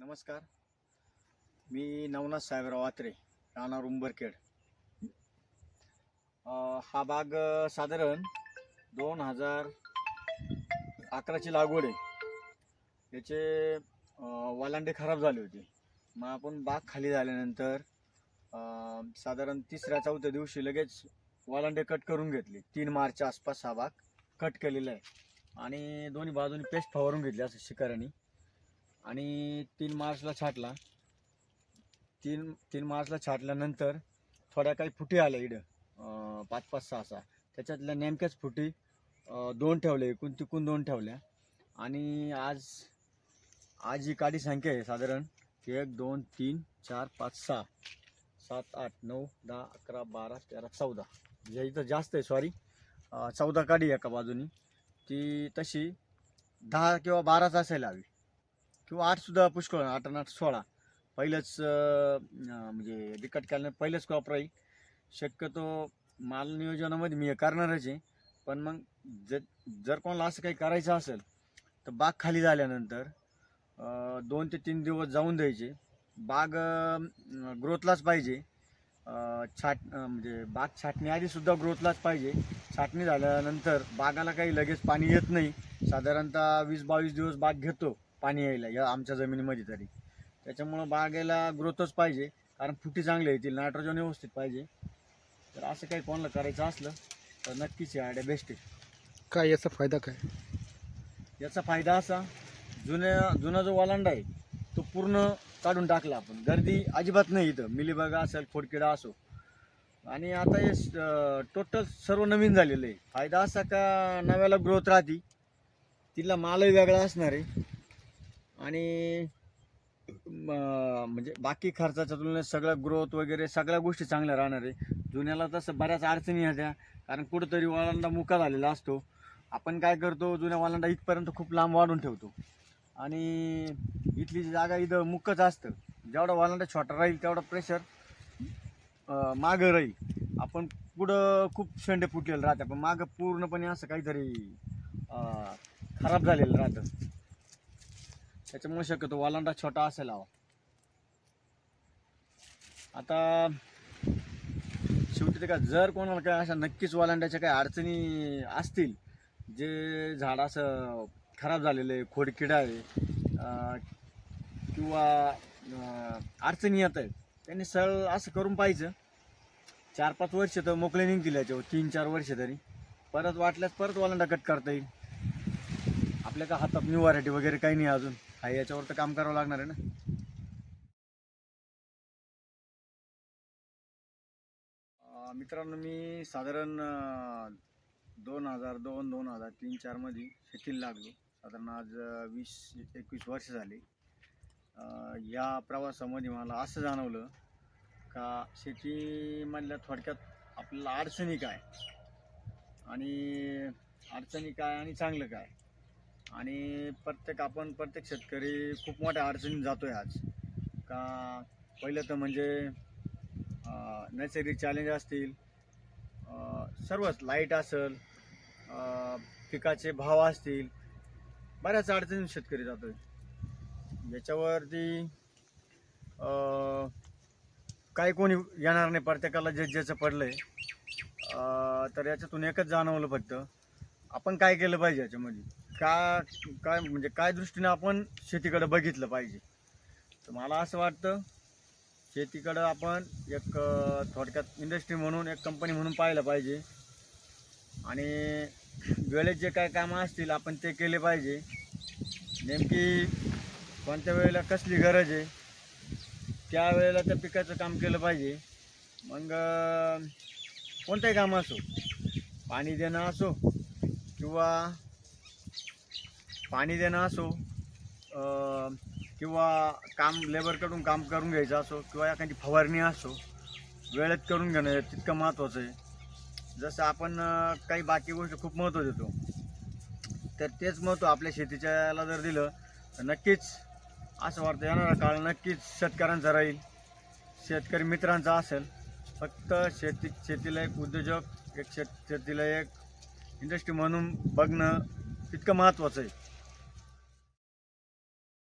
नमस्कार. मी नवनाथ साहेबराव आत्रे राहणार उंबरखेड. हा बाग साधारण दोन हजार अकराची लागवड आहे. याचे वालांडे खराब झाले होते. मग आपण बाग खाली झाल्यानंतर साधारण तिसऱ्या चौथ्या दिवशी लगेच वालांडे कट करून घेतले. तीन मार्चच्या आसपास हा बाग कट केलेला आहे. आणि दोन्ही बाजूनी पेस्ट फवारून घेतली असं शिकाऱ्यांनी आणि तीन मार्चला छाटला. तीन तीन मार्चला छाटल्यानंतर थोड्या काही फुटी आल्या इडं पाच पाच सहा सहा. त्याच्यातल्या नेमक्याच फुटी दोन ठेवल्या एकूण तिकून दोन ठेवल्या. आणि आज आज ही काडी संख्या आहे साधारण एक दोन तीन चार पाच सहा. सात आठ नऊ दहा अकरा बारा तेरा चौदा. जे इथं जास्त आहे सॉरी चौदा काडी एका बाजूनी. ती तशी दहा किंवा बाराच असायला हवी. किंवा आठसुद्धा पुष्कळ आठ आणि आठ सोळा. पहिलंच म्हणजे बिकट केल्यानं पहिलंच क्रॉप राहील. शक्यतो माल नियोजनामध्ये मी हे करणारच आहे. पण मग जर जर कोणाला असं काही करायचं असेल तर बाग खाली झाल्यानंतर दोन ते तीन दिवस जाऊन द्यायचे. बाग ग्रोथलाच पाहिजे. छाट म्हणजे बाग छाटणी ग्रोथलाच पाहिजे. छाटणी झाल्यानंतर बागाला काही लगेच पाणी येत नाही. साधारणतः वीस बावीस दिवस बाग घेतो. पाणी यायला या आमच्या जमिनीमध्ये तरी. त्याच्यामुळं बागेला ग्रोथच पाहिजे कारण फुटी चांगली येतील नायट्रोजन व्यवस्थित पाहिजे. तर असं काही कोणाला करायचं असलं तर नक्कीच या आयडिया बेस्ट आहे. काय याचा फायदा काय? याचा फायदा असा जुन्या जुना जो वालांडा आहे तो पूर्ण काढून टाकला आपण. गर्दी अजिबात नाही इथं. मिलीबगा असेल खोडकिडा असो. आणि आता हे टोटल सर्व नवीन झालेलं आहे. फायदा असा का नव्याला ग्रोथ राहते? तिला मालही वेगळा असणार आहे. आणि म्हणजे बाकी खर्चाच्या तुलनेत सगळं ग्रोथ वगैरे सगळ्या गोष्टी चांगल्या राहणार आहे. जुन्याला तसं बऱ्याच अडचणी होत्या कारण कुठंतरी वालांडा मुका झालेला असतो. आपण काय करतो जुन्या वालांडा इथपर्यंत खूप लांब वाढून ठेवतो. आणि इथली जी जागा इथं मुकच असतं. जेवढा वालांडा छोटा राहील तेवढा प्रेशर मागं राहील. आपण पुढं खूप शेंडे फुटलेलं राहतं पण मागं पूर्णपणे असं काहीतरी खराब झालेलं राहतं. त्याच्यामुळे शक्यतो वालांडा छोटा असायला हवा. आता शेवटी ते का जर कोणाला काय अशा नक्कीच वालांड्याच्या काही अडचणी असतील जे झाड असं खराब झालेलं आहे खोडकिडा आहे किंवा अडचणी येत आहेत त्यांनी सरळ असं करून पाहिजे चार पाच वर्ष तर मोकळे निघतील याच्यावर तीन चार वर्ष तरी. परत वाटल्यास परत वालांडा कट करता येईल. आपल्या का हातात न्यू व्हरायटी वगैरे काही नाही अजून. हा याच्यावर तर काम करावं लागणार आहे ना? मित्रांनो मी साधारण दोन हजार दोन दोन हजार तीन चारमध्ये शेतीला लागलो. साधारण आज वीस एकवीस वर्ष झाली. या प्रवासामध्ये मला असं जाणवलं का शेतीमधल्या थोडक्यात आपल्याला अडचणी काय? आणि अडचणी काय आणि चांगलं काय? आणि प्रत्येक आपण प्रत्येक शेतकरी खूप मोठ्या अडचणीत जातो आहे आज. का पहिलं तर म्हणजे नैसर्गिक चॅलेंज असतील सर्वच लाइट असेल पिकाचे भाव असतील बऱ्याच अडचणी शेतकरी जातो आहे याच्यावरती काही कोणी येणार नाही प्रत्येकाला जे ज्याचं पडलं आहे तर याच्यातून एकच जाणवलं फक्त. आपण काय केलं पाहिजे याच्यामध्ये? का काय म्हणजे काय दृष्टीने आपण शेतीकडे बघितलं पाहिजे? तर मला असं वाटतं शेतीकडं आपण एक थोडक्यात इंडस्ट्री म्हणून एक कंपनी म्हणून पाहिलं पाहिजे. आणि वेळेत जे काय कामं असतील आपण ते केले पाहिजे. नेमकी कोणत्या वेळेला कसली गरज आहे त्या वेळेला त्या पिकाचं काम केलं पाहिजे. मग कोणतंही काम असो पाणी देणं असो किंवा पाणी देणं असो किंवा काम लेबरकडून काम करून घ्यायचं असो किंवा एखादी फवारणी असो वेळेत करून घेणं तितकं महत्त्वाचं आहे. जसं आपण काही बाकी गोष्टी खूप महत्त्व देतो तर तेच महत्त्व आपल्या शेतीच्याला जर दिलं तर नक्कीच असं वाटतं येणारा काळ नक्कीच शेतकऱ्यांचा राहील. शेतकरी मित्रांचा असेल. फक्त शेती शेतीला एक उद्योजक एक शेत शेतीला एक इंडस्ट्री म्हणून बघणं तितकं महत्त्वाचं आहे.